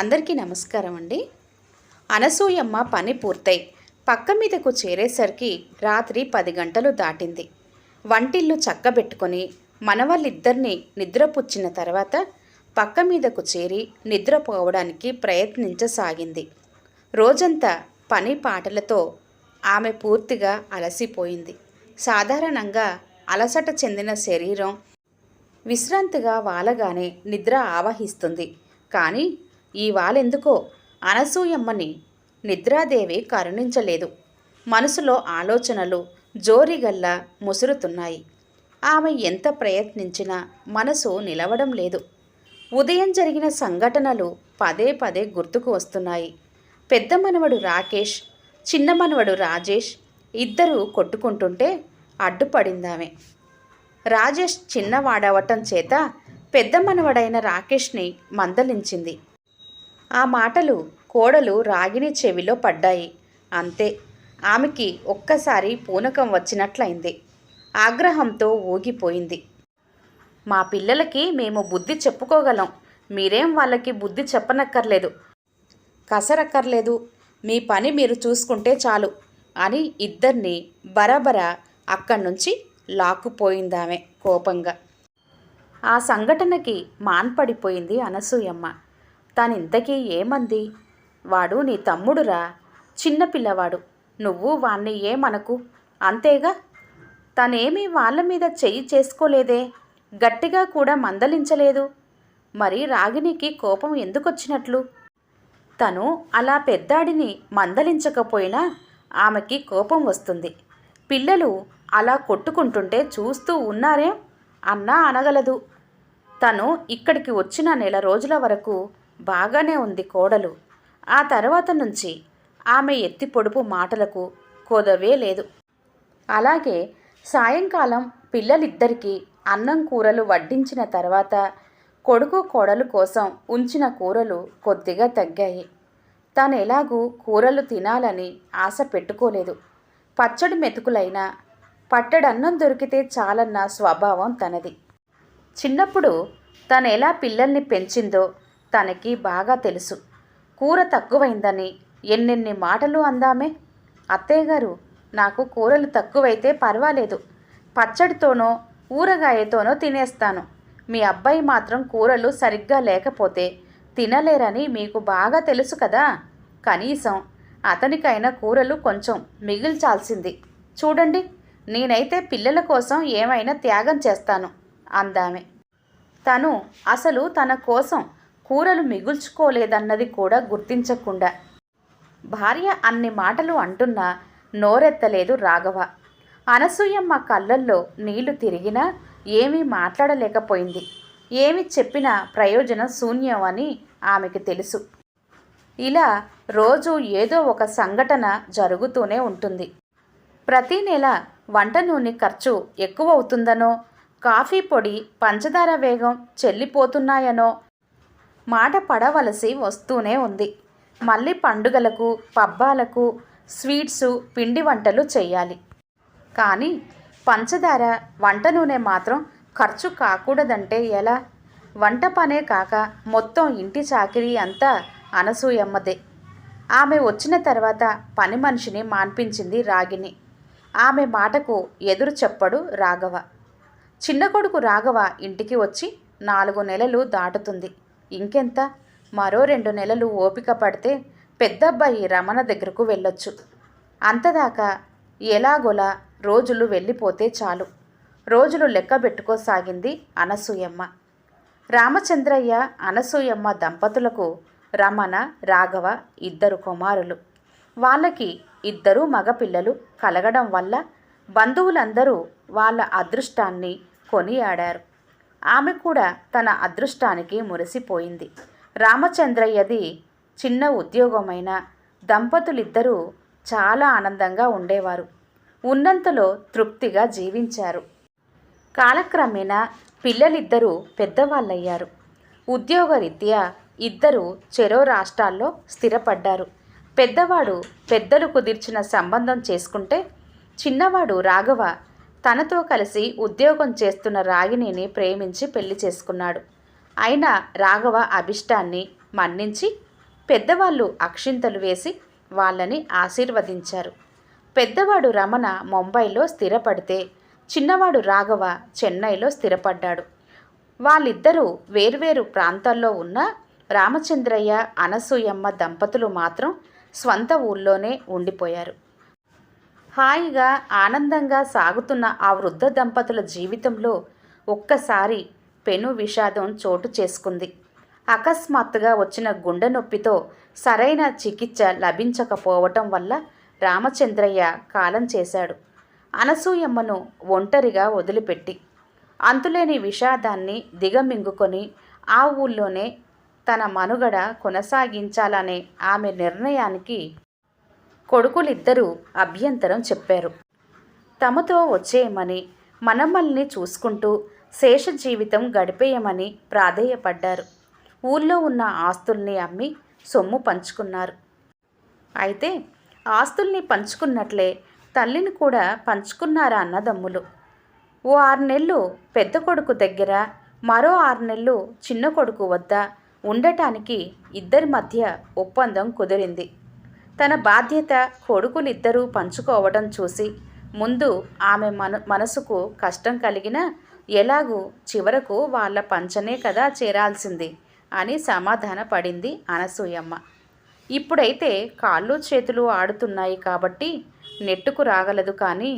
అందరికీ నమస్కారం అండి. అనసూయమ్మ పని పూర్తయి పక్క మీదకు చేరేసరికి రాత్రి పది గంటలు దాటింది. వంటిల్లు చక్కబెట్టుకొని మనవాళ్ళిద్దరిని నిద్రపుచ్చిన తర్వాత పక్క మీదకు చేరి నిద్రపోవడానికి ప్రయత్నించసాగింది. రోజంతా పని పాటలతో ఆమె పూర్తిగా అలసిపోయింది. సాధారణంగా అలసట చెందిన శరీరం విశ్రాంతిగా వాలగానే నిద్ర ఆవహిస్తుంది. కానీ ఈ అనసూయమ్మని నిద్రాదేవి కరుణించలేదు. మనసులో ఆలోచనలు జోరిగల్లా ముసురుతున్నాయి. ఆమె ఎంత ప్రయత్నించినా మనసు నిలవడం లేదు. ఉదయం జరిగిన సంఘటనలు పదే పదే గుర్తుకు వస్తున్నాయి. పెద్ద మనవడు రాకేష్ చిన్న మనవడు రాజేష్ ఇద్దరూ కొట్టుకుంటుంటే అడ్డుపడిందామె. రాజేష్ చిన్నవాడవటం చేత పెద్ద మనవడైన రాకేష్ని మందలించింది. ఆ మాటలు కోడలు రాగిని చెవిలో పడ్డాయి. అంతే. ఆమెకి ఒక్కసారి పూనకం వచ్చినట్లయింది. ఆగ్రహంతో ఊగిపోయింది. మా పిల్లలకి మేము బుద్ధి చెప్పుకోగలం. మీరేం వాళ్ళకి బుద్ధి చెప్పనక్కర్లేదు. కసరక్కర్లేదు. మీ పని మీరు చూసుకుంటే చాలు అని ఇద్దరిని బరబర అక్కడి నుంచి లాక్కుపోయిందామె కోపంగా. ఆ సంఘటనకి మాన్పడిపోయింది అనసూయమ్మ. తానింతకీ ఏమంది? వాడు నీ తమ్ముడురా చిన్నపిల్లవాడు నువ్వు వాణ్ణి ఏమనకు? అంతేగా? తనేమీ వాళ్ళ మీద చెయ్యి చేసుకోలేదే? గట్టిగా కూడా మందలించలేదు? మరి రాగినికి కోపం ఎందుకొచ్చినట్లు? తను అలా పెద్దాడిని మందలించకపోయినా ఆమెకి కోపం వస్తుంది. పిల్లలు అలా కొట్టుకుంటుంటే చూస్తూ ఉన్నారే? అన్నా అనగలదు. తను ఇక్కడికి వచ్చిన నెల రోజుల వరకు బాగానే ఉంది కోడలు. ఆ తర్వాత నుంచి ఆమె ఎత్తి పొడుపు మాటలకు కొదవే లేదు. అలాగే సాయంకాలం పిల్లలిద్దరికీ అన్నం కూరలు వడ్డించిన తర్వాత కొడుకు కోడలు కోసం ఉంచిన కూరలు కొద్దిగా తగ్గాయి. తాను ఎలాగూ కూరలు తినాలని ఆశ పెట్టుకోలేదు. పచ్చడి మెతుకులైనా పట్టడన్నం దొరికితే చాలన్న స్వభావం తనది. చిన్నప్పుడు తను ఎలా పిల్లల్ని పెంచిందో తనకి బాగా తెలుసు. కూర తక్కువైందని ఎన్నెన్ని మాటలు అందామే. అత్తయ్యగారు నాకు కూరలు తక్కువైతే పర్వాలేదు. పచ్చడితోనో ఊరగాయతోనో తినేస్తాను. మీ అబ్బాయి మాత్రం కూరలు సరిగ్గా లేకపోతే తినలేరని మీకు బాగా తెలుసు కదా. కనీసం అతనికైనా కూరలు కొంచెం మిగిల్చాల్సింది. చూడండి నేనైతే పిల్లల కోసం ఏమైనా త్యాగం చేస్తాను అందామె. తను అసలు తన కోసం కూరలు మిగుల్చుకోలేదన్నది కూడా గుర్తించకుండా. భార్య అన్ని మాటలు అంటున్నా నోరెత్తలేదు రాఘవ. అనసూయమ్మ కళ్ళల్లో నీళ్ళు తిరిగినా ఏమీ మాట్లాడలేకపోయింది. ఏమి చెప్పినా ప్రయోజనం శూన్యం అని ఆమెకి తెలుసు. ఇలా రోజు ఏదో ఒక సంఘటన జరుగుతూనే ఉంటుంది. ప్రతీ నెల వంట నూనె ఖర్చు ఎక్కువ అవుతుందనో కాఫీ పొడి పంచదార వేగం చెల్లిపోతున్నాయనో మాట పడవలసి వస్తూనే ఉంది. మళ్ళీ పండుగలకు పబ్బాలకు స్వీట్స్ పిండి వంటలు చేయాలి కానీ పంచదార వంట నూనె మాత్రం ఖర్చు కాకూడదంటే ఎలా? వంట పనే కాక మొత్తం ఇంటి చాకిరీ అంతా అనసూయమ్మదే. ఆమె వచ్చిన తర్వాత పని మనిషిని మాన్పించింది రాగిని ఆమె మాటకు ఎదురు చెప్పడు రాఘవ. చిన్న కొడుకు రాఘవ ఇంటికి వచ్చి నాలుగు నెలలు దాటుతుంది. ఇంకెంత? మరో రెండు నెలలు ఓపిక పడితే పెద్దబ్బాయి రమణ దగ్గరకు వెళ్ళొచ్చు. అంతదాకా ఎలాగోలా రోజులు వెళ్ళిపోతే చాలు. రోజులు లెక్క పెట్టుకోసాగింది అనసూయమ్మ. రామచంద్రయ్య అనసూయమ్మ దంపతులకు రమణ రాఘవ ఇద్దరు కుమారులు. వాళ్ళకి ఇద్దరు మగపిల్లలు. కలగడం వల్ల బంధువులందరూ వాళ్ళ అదృష్టాన్ని కొనియాడారు. ఆమె కూడా తన అదృష్టానికి మురిసిపోయింది. రామచంద్రయ్యది చిన్న ఉద్యోగమైన దంపతులిద్దరూ చాలా ఆనందంగా ఉండేవారు. ఉన్నంతలో తృప్తిగా జీవించారు. కాలక్రమేణా పిల్లలిద్దరూ పెద్దవాళ్ళయ్యారు. ఉద్యోగరీత్యా ఇద్దరు చెరో రాష్ట్రాల్లో స్థిరపడ్డారు. పెద్దవాడు పెద్దలు కుదిర్చిన సంబంధం చేసుకుంటే చిన్నవాడు రాఘవ తనతో కలిసి ఉద్యోగం చేస్తున్న రాగిణిని ప్రేమించి పెళ్ళి చేసుకున్నాడు. అయినా రాఘవ అభిష్టాన్ని మన్నించి పెద్దవాళ్ళు అక్షింతలు వేసి వాళ్ళని ఆశీర్వదించారు. పెద్దవాడు రమణ ముంబైలో స్థిరపడితే చిన్నవాడు రాఘవ చెన్నైలో స్థిరపడ్డాడు. వాళ్ళిద్దరూ వేర్వేరు ప్రాంతాల్లో ఉన్న రామచంద్రయ్య అనసూయమ్మ దంపతులు మాత్రం స్వంత ఊళ్ళోనే ఉండిపోయారు. హాయిగా ఆనందంగా సాగుతున్న ఆ వృద్ధ దంపతుల జీవితంలో ఒక్కసారి పెను విషాదం చోటు చేసుకుంది. అకస్మాత్తుగా వచ్చిన గుండె నొప్పితో సరైన చికిత్స లభించకపోవటం వల్ల రామచంద్రయ్య కాలం చేశాడు. అనసూయమ్మను ఒంటరిగా వదిలిపెట్టి అంతులేని విషాదాన్ని దిగమింగుకొని ఆ ఊళ్ళోనే తన మనుగడ కొనసాగించాలనే ఆమె నిర్ణయానికి కొడుకులిద్దరూ అభ్యంతరం చెప్పారు. తమతో వచ్చేయమని మనమల్ని చూసుకుంటూ శేష జీవితం గడిపేయమని ప్రాధేయపడ్డారు. ఊళ్ళో ఉన్న ఆస్తుల్ని అమ్మి సొమ్ము పంచుకున్నారు. అయితే ఆస్తుల్ని పంచుకున్నట్లే తల్లిని కూడా పంచుకున్నారా అన్నదమ్ములు. ఓ ఆరు నెలలు పెద్ద కొడుకు దగ్గర మరో ఆరు నెలలు చిన్న కొడుకు వద్ద ఉండటానికి ఇద్దరి మధ్య ఒప్పందం కుదిరింది. తన బాధ్యత కొడుకులిద్దరూ పంచుకోవడం చూసి ముందు ఆమె మన మనసుకు కష్టం కలిగినా ఎలాగూ చివరకు వాళ్ళ పంచనే కదా చేరాల్సింది అని సమాధాన పడింది అనసూయమ్మ. ఇప్పుడైతే కాళ్ళు చేతులు ఆడుతున్నాయి కాబట్టి నెట్టుకు రాగలదు కానీ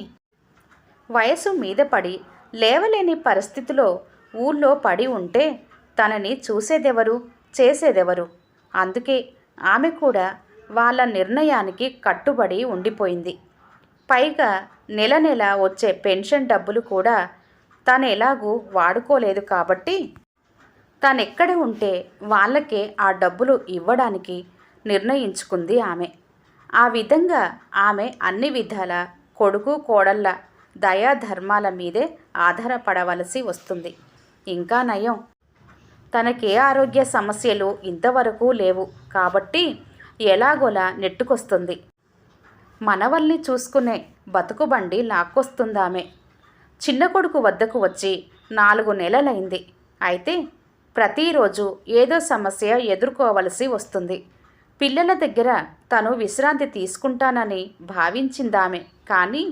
వయసు మీద పడి లేవలేని పరిస్థితిలో ఊళ్ళో పడి ఉంటే తనని చూసేదెవరు చేసేదెవరు? అందుకే ఆమె కూడా వాళ్ళ నిర్ణయానికి కట్టుబడి ఉండిపోయింది. పైగా నెల నెల వచ్చే పెన్షన్ డబ్బులు కూడా తను ఎలాగూ వాడుకోలేదు కాబట్టి తనెక్కడ ఉంటే వాళ్ళకే ఆ డబ్బులు ఇవ్వడానికి నిర్ణయించుకుంది ఆమె. ఆ విధంగా ఆమె అన్ని విధాల కొడుకు కోడళ్ళ దయా ధర్మాల మీదే ఆధారపడవలసి వస్తుంది. ఇంకా నయం. తనకే ఆరోగ్య సమస్యలు ఇంతవరకు లేవు కాబట్టి ఎలాగోలా నెట్టుకొస్తుంది. మనవల్ని చూసుకునే బతుకుబండి లాక్కొస్తుందామె. చిన్న కొడుకు వద్దకు వచ్చి నాలుగు నెలలైంది. అయితే ప్రతిరోజు ఏదో సమస్య ఎదుర్కోవలసి వస్తుంది. పిల్లల దగ్గర తను విశ్రాంతి తీసుకుంటానని భావించిందామె. కానీ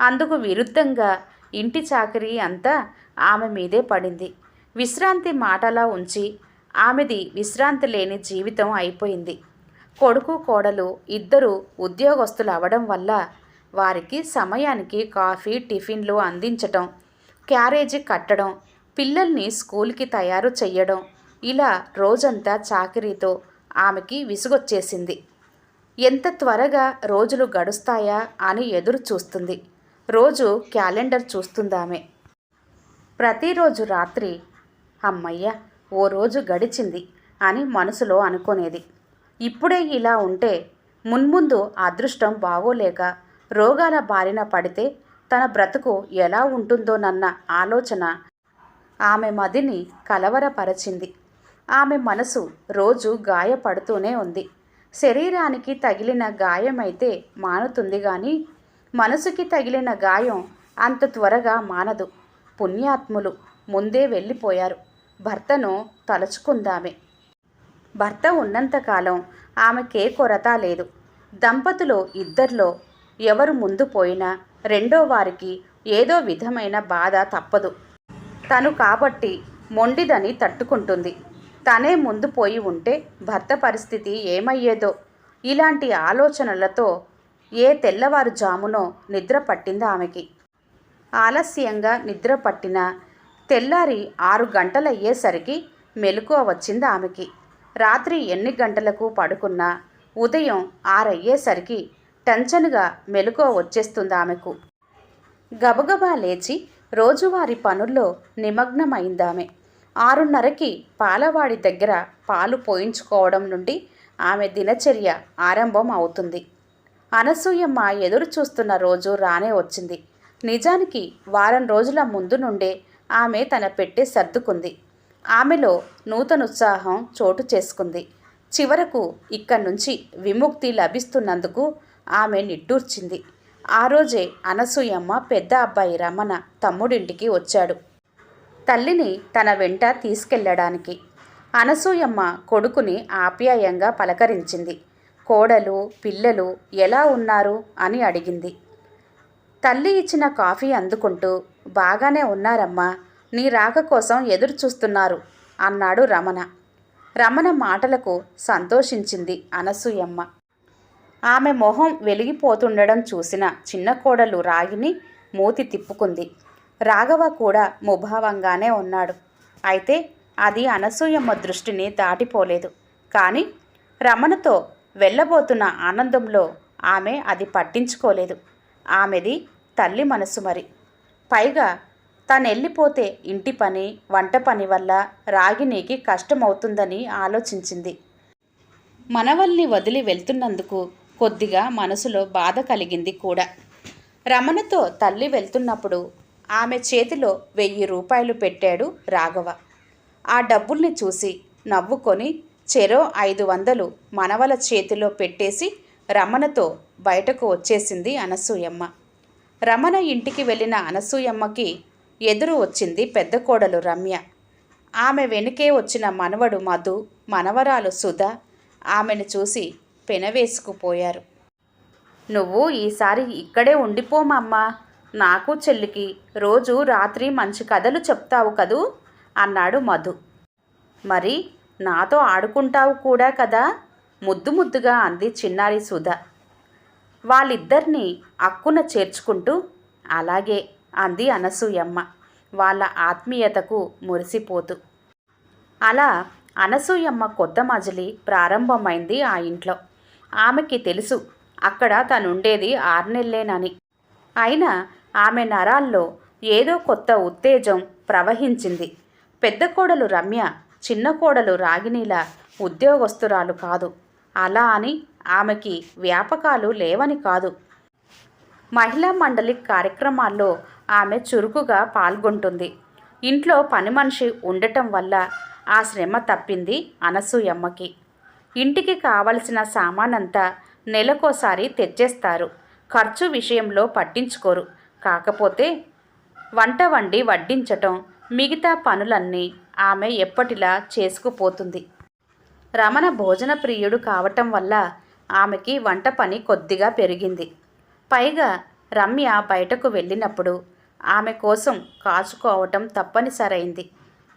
అందుకు విరుద్ధంగా ఇంటి చాకరీ అంతా ఆమె మీదే పడింది. విశ్రాంతి మాటలా ఉంచి ఆమెది విశ్రాంతి లేని జీవితం అయిపోయింది. కొడుకు కోడలు ఇద్దరు ఉద్యోగస్తులు అవడం వల్ల వారికి సమయానికి కాఫీ టిఫిన్లు అందించటం క్యారేజీ కట్టడం పిల్లల్ని స్కూల్కి తయారు చెయ్యడం ఇలా రోజంతా చాకరీతో ఆమెకి విసుగొచ్చేసింది. ఎంత త్వరగా రోజులు గడుస్తాయా అని ఎదురు చూస్తుంది రోజు క్యాలెండర్ చూస్తుందామె. ప్రతిరోజు రాత్రి అమ్మయ్య ఓ రోజు గడిచింది అని మనసులో అనుకునేది. ఇప్పుడే ఇలా ఉంటే మున్ముందు అదృష్టం బాగోలేక రోగాల బారిన పడితే తన బ్రతుకు ఎలా ఉంటుందోనన్న ఆలోచన ఆమె మదిని కలవరపరచింది. ఆమె మనసు రోజు గాయపడుతూనే ఉంది. శరీరానికి తగిలిన గాయమైతే మానుతుంది కానీ మనసుకి తగిలిన గాయం అంత త్వరగా మానదు. పుణ్యాత్ములు ముందే వెళ్ళిపోయారు. భర్తను తలుచుకుందామే. భర్త ఉన్నంతకాలం ఆమెకే కొరత లేదు. దంపతులు ఇద్దరిలో ఎవరు ముందు పోయినా రెండో వారికి ఏదో విధమైన బాధ తప్పదు. తను కాబట్టి మొండిదని తట్టుకుంటుంది. తనే ముందు పోయి ఉంటే భర్త పరిస్థితి ఏమయ్యేదో? ఇలాంటి ఆలోచనలతో ఏ తెల్లవారుజామునో నిద్ర పట్టింది ఆమెకి. ఆలస్యంగా నిద్ర పట్టిన తెల్లారి ఆరు గంటలయ్యేసరికి మెలకువ వచ్చింది ఆమెకి. రాత్రి ఎన్ని గంటలకు పడుకున్నా ఉదయం ఆరయ్యేసరికి టెన్షన్గా మెలకువ వచ్చేస్తుంది ఆమెకు. గబగబా లేచి రోజువారి పనుల్లో నిమగ్నమైందామె. ఆరున్నరకి పాలవాడి దగ్గర పాలు పోయించుకోవడం నుండి ఆమె దినచర్య ఆరంభం అవుతుంది. అనసూయమ్మ ఎదురు చూస్తున్న రోజు రానే వచ్చింది. నిజానికి వారం రోజుల ముందు నుండే ఆమె తన పెట్టె సర్దుకుంది. ఆమెలో నూతన ఉత్సాహం చోటు చేసుకుంది. చివరకు ఇక్కడి నుంచి విముక్తి లభిస్తున్నందుకు ఆమె నిట్టూర్చింది. ఆ రోజే అనసూయమ్మ పెద్ద అబ్బాయి రమణ తమ్ముడింటికి వచ్చాడు. తల్లిని తన వెంట తీసుకెళ్ళడానికి అనసూయమ్మ కొడుకుని ఆప్యాయంగా పలకరించింది. కోడలు పిల్లలు ఎలా ఉన్నారు అని అడిగింది. తల్లి ఇచ్చిన కాఫీ అందుకుంటూ బాగానే ఉన్నారమ్మా నీ రాక కోసం ఎదురు చూస్తున్నారు అన్నాడు రమణ. రమణ మాటలకు సంతోషించింది అనసూయమ్మ. ఆమె మొహం వెలిగిపోతుండడం చూసిన చిన్న కోడలు రాగిని మూతి తిప్పుకుంది. రాఘవ కూడా ముభావంగానే ఉన్నాడు. అయితే అది అనసూయమ్మ దృష్టిని దాటిపోలేదు. కానీ రమణతో వెళ్ళబోతున్న ఆనందంలో ఆమె అది పట్టించుకోలేదు. ఆమెది తల్లి మనసు మరి. పైగా తను వెళ్ళిపోతే ఇంటి పని వంట పని వల్ల రాగిణికి కష్టమవుతుందని ఆలోచించింది. మనవల్ని వదిలి వెళ్తున్నందుకు కొద్దిగా మనసులో బాధ కలిగింది కూడా. రమణతో తల్లి వెళ్తున్నప్పుడు ఆమె చేతిలో వెయ్యి రూపాయలు పెట్టాడు రాఘవ. ఆ డబ్బుల్ని చూసి నవ్వుకొని చెరో ఐదు వందలు మనవల చేతిలో పెట్టేసి రమణతో బయటకు వచ్చేసింది అనసూయమ్మ. రమణ ఇంటికి వెళ్ళిన అనసూయమ్మకి ఎదురు వచ్చింది పెద్ద కోడలు రమ్య. ఆమె వెనుకే వచ్చిన మనవడు మధు మనవరాలు సుధ ఆమెను చూసి పెనవేసుకుపోయారు. నువ్వు ఈసారి ఇక్కడే ఉండిపోమమ్మా నాకు చెల్లికి రోజు రాత్రి మంచి కథలు చెప్తావు కదూ అన్నాడు మధు. మరి నాతో ఆడుకుంటావు కూడా కదా ముద్దు ముద్దుగా అంది చిన్నారి సుధ. వాళ్ళిద్దరినీ అక్కున చేర్చుకుంటూ అలాగే అంది అనసూయమ్మ. వాళ్ళ ఆత్మీయతకు మురిసిపోతూ. అలా అనసూయమ్మ కొత్త మజిలి ప్రారంభమైంది ఆ ఇంట్లో. ఆమెకి తెలుసు అక్కడ తనుండేది ఆర్నెల్లేనని. అయినా ఆమె నరాల్లో ఏదో కొత్త ఉత్తేజం ప్రవహించింది. పెద్ద కోడలు రమ్య చిన్న కోడలు రాగిణీల ఉద్యోగస్తురాలు కాదు. అలా అని ఆమెకి వ్యాపకాలు లేవని కాదు. మహిళా మండలి కార్యక్రమాల్లో ఆమె చురుకుగా పాల్గొంటుంది. ఇంట్లో పని మనిషి ఉండటం వల్ల ఆ శ్రమ తప్పింది అనసూయమ్మకి. ఇంటికి కావలసిన సామానంతా నెలకోసారి తెచ్చేస్తారు. ఖర్చు విషయంలో పట్టించుకోరు. కాకపోతే వంట వండి వడ్డించటం మిగతా పనులన్నీ ఆమె ఎప్పటిలా చేసుకుపోతుంది. రమణ భోజన ప్రియుడు కావటం వల్ల ఆమెకి వంట పని కొద్దిగా పెరిగింది. పైగా రమ్య బయటకు వెళ్ళినప్పుడు ఆమె కోసం కాచుకోవటం తప్పనిసరైంది.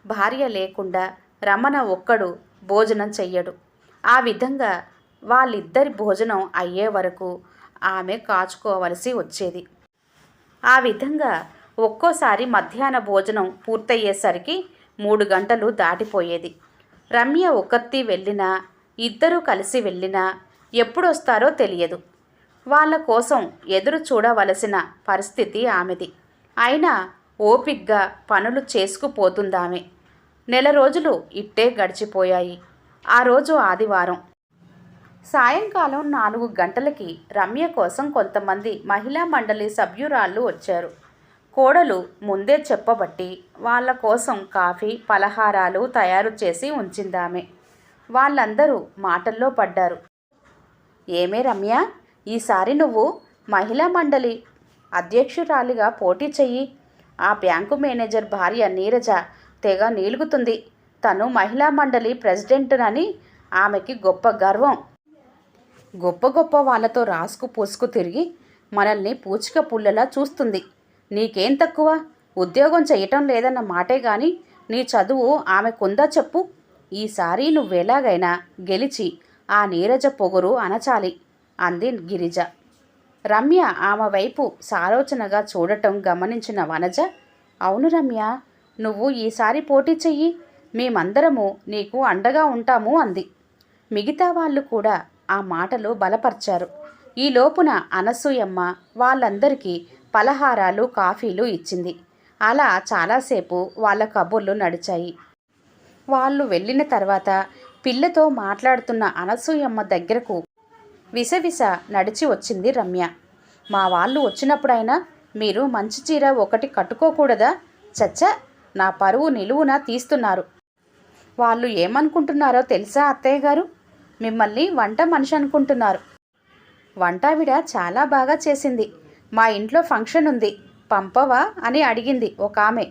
భార్య లేకుండా రమణ ఒక్కడు భోజనం చెయ్యడు. ఆ విధంగా వాళ్ళిద్దరి భోజనం అయ్యే వరకు ఆమె కాచుకోవలసి వచ్చేది. ఆ విధంగా ఒక్కోసారి మధ్యాహ్న భోజనం పూర్తయ్యేసరికి మూడు గంటలు దాటిపోయేది. రమ్య ఒకత్తి వెళ్ళినా ఇద్దరూ కలిసి వెళ్ళినా ఎప్పుడొస్తారో తెలియదు. వాళ్ళ కోసం ఎదురు చూడవలసిన పరిస్థితి ఆమెది. అయినా ఓపిగ్గా పనులు చేసుకుపోతుందామె. నెల రోజులు ఇట్టే గడిచిపోయాయి. ఆ రోజు ఆదివారం. సాయంకాలం నాలుగు గంటలకి రమ్య కోసం కొంతమంది మహిళా మండలి సభ్యురాళ్ళు వచ్చారు. కోడలు ముందే చెప్పబట్టి వాళ్ళ కోసం కాఫీ పలహారాలు తయారు చేసి ఉంచిందామె. వాళ్ళందరూ మాటల్లో పడ్డారు. ఏమే రమ్య ఈసారి నువ్వు మహిళా మండలి అధ్యక్షురాలిగా పోటీ చెయ్యి. ఆ బ్యాంకు మేనేజర్ భార్య నీరజ తెగ నీలుగుతుంది. తను మహిళా మండలి ప్రెసిడెంట్నని ఆమెకి గొప్ప గర్వం. గొప్ప గొప్ప వాళ్ళతో రాసుకు పూసుకు తిరిగి మనల్ని పూచిక పుల్లలా చూస్తుంది. నీకేం తక్కువ? ఉద్యోగం చేయటం లేదన్న మాటే గాని నీ చదువు ఆమెకుందా చెప్పు. ఈసారి నువ్వెలాగైనా గెలిచి ఆ నీరజ పొగరు అనచాలి అంది గిరిజ. రమ్య ఆమె వైపు సాలోచనగా చూడటం గమనించిన వనజ అవును రమ్య నువ్వు ఈసారి పోటీ చెయ్యి. మేమందరము నీకు అండగా ఉంటాము అంది. మిగతా వాళ్ళు కూడా ఆ మాటలు బలపర్చారు. ఈ లోపున అనసూయమ్మ వాళ్ళందరికీ పలహారాలు కాఫీలు ఇచ్చింది. అలా చాలాసేపు వాళ్ళ కబుర్లు నడిచాయి. వాళ్ళు వెళ్ళిన తర్వాత పిల్లతో మాట్లాడుతున్న అనసూయమ్మ దగ్గరకు విసవిస నడిచి వచ్చింది రమ్య. మా వాళ్ళు వచ్చినప్పుడైనా మీరు మంచి చీర ఒకటి కట్టుకోకూడదా? చచ్చ నా పరువు నిలువున తీస్తున్నారు. వాళ్ళు ఏమనుకుంటున్నారో తెలుసా అత్తయ్య గారు? మిమ్మల్ని వంట మనిషి అనుకుంటున్నారు. వంటావిడ చాలా బాగా చేసింది. మా ఇంట్లో ఫంక్షన్ ఉంది. పంపవా అని అడిగింది ఒక ఆమె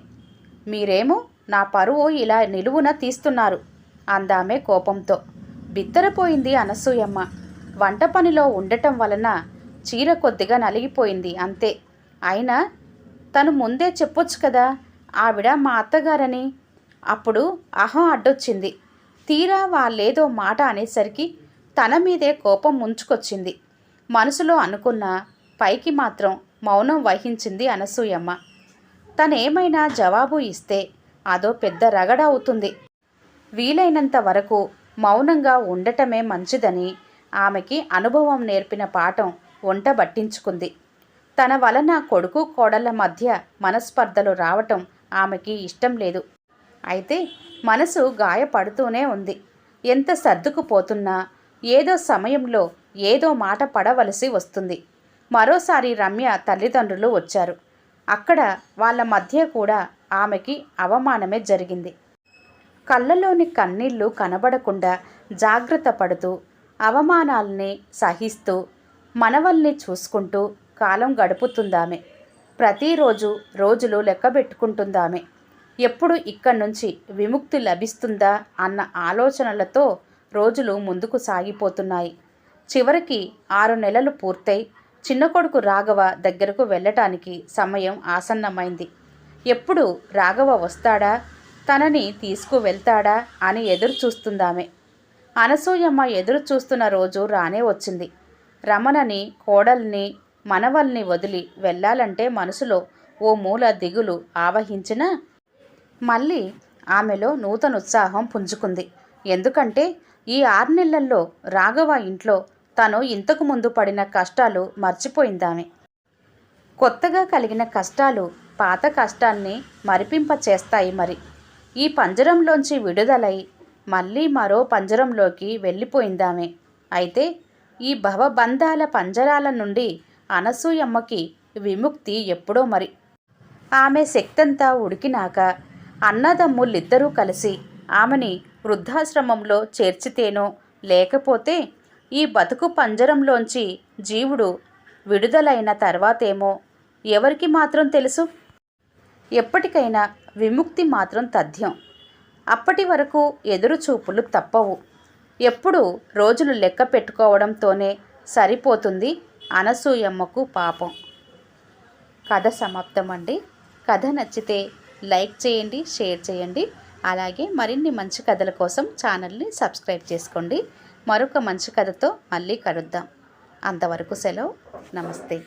మీరేమో నా పరువు ఇలా నిలువున తీస్తున్నారు అందామె కోపంతో. బిత్తరపోయింది అనసూయమ్మ. వంట పనిలో ఉండటం వలన చీర కొద్దిగా నలిగిపోయింది అంతే. అయినా తను ముందే చెప్పొచ్చు కదా ఆవిడ మా అత్తగారని. అప్పుడు అహం అడ్డొచ్చింది. తీరా వాళ్ళేదో మాట అనేసరికి తన మీదే కోపం ముంచుకొచ్చింది. మనసులో అనుకున్న పైకి మాత్రం మౌనం వహించింది అనసూయమ్మ. తనేమైనా జవాబు ఇస్తే అదో పెద్ద రగడ అవుతుంది. వీలైనంత వరకు మౌనంగా ఉండటమే మంచిదని ఆమెకి అనుభవం నేర్పిన పాఠం వంట బట్టించుకుంది తన వలన కొడుకు కోడళ్ళ మధ్య మనస్పర్ధలు రావటం ఆమెకి ఇష్టం లేదు. అయితే మనసు గాయపడుతూనే ఉంది. ఎంత సర్దుకుపోతున్నా ఏదో సమయంలో ఏదో మాట పడవలసి వస్తుంది. మరోసారి రమ్య తల్లిదండ్రులు వచ్చారు. అక్కడ వాళ్ళ మధ్య కూడా ఆమెకి అవమానమే జరిగింది. కళ్ళలోని కన్నీళ్ళు కనబడకుండా జాగ్రత్త పడుతూ అవమానాల్ని సహిస్తూ మనవల్ని చూసుకుంటూ కాలం గడుపుతుందామె. ప్రతిరోజు రోజులు లెక్కబెట్టుకుంటుందామె. ఎప్పుడు ఇక్కడి నుంచి విముక్తి లభిస్తుందా అన్న ఆలోచనలతో రోజులు ముందుకు సాగిపోతున్నాయి. చివరికి ఆరు నెలలు పూర్తయి చిన్న కొడుకు రాఘవ దగ్గరకు వెళ్ళటానికి సమయం ఆసన్నమైంది. ఎప్పుడు రాఘవ వస్తాడా? తనని తీసుకువెళ్తాడా అని ఎదురు చూస్తుందామె అనసూయమ్మ ఎదురు చూస్తున్న రోజు రానే వచ్చింది. రమణని కోడల్ని మనవల్ని వదిలి వెళ్ళాలంటే మనసులో ఓ మూల దిగులు ఆవహించిన మళ్ళీ ఆమెలో నూతన ఉత్సాహం పుంజుకుంది. ఎందుకంటే ఈ ఆరు నెలల్లో రాఘవ ఇంట్లో తను ఇంతకు ముందు పడిన కష్టాలు మర్చిపోయిందామె. కొత్తగా కలిగిన కష్టాలు పాత కష్టాన్ని మరిపింప చేస్తాయి మరి. ఈ పంజరంలోంచి విడుదలై మళ్ళీ మరో పంజరంలోకి వెళ్ళిపోయిందామె. అయితే ఈ భవబంధాల పంజరాల నుండి అనసూయమ్మకి విముక్తి ఎప్పుడో మరి. ఆమె శక్తంతా ఉడికినాక అన్నదమ్ముళ్ళిద్దరూ కలిసి ఆమెని వృద్ధాశ్రమంలో చేర్చితేనో లేకపోతే ఈ బతుకు పంజరంలోంచి జీవుడు విడుదలైన తర్వాతేమో ఎవరికి మాత్రం తెలుసు? ఎప్పటికైనా విముక్తి మాత్రం తథ్యం. అప్పటి వరకు ఎదురుచూపులు తప్పవు. ఎప్పుడు రోజులు లెక్క పెట్టుకోవడంతోనే సరిపోతుంది అనసూయమ్మకు పాపం. కథ సమాప్తం అండి కథ నచ్చితే లైక్ చేయండి షేర్ చేయండి. అలాగే మరిన్ని మంచి కథల కోసం ఛానల్ని సబ్స్క్రైబ్ చేసుకోండి. మరొక మంచి కథతో మళ్ళీ కలుద్దాం. అంతవరకు సెలవు. నమస్తే.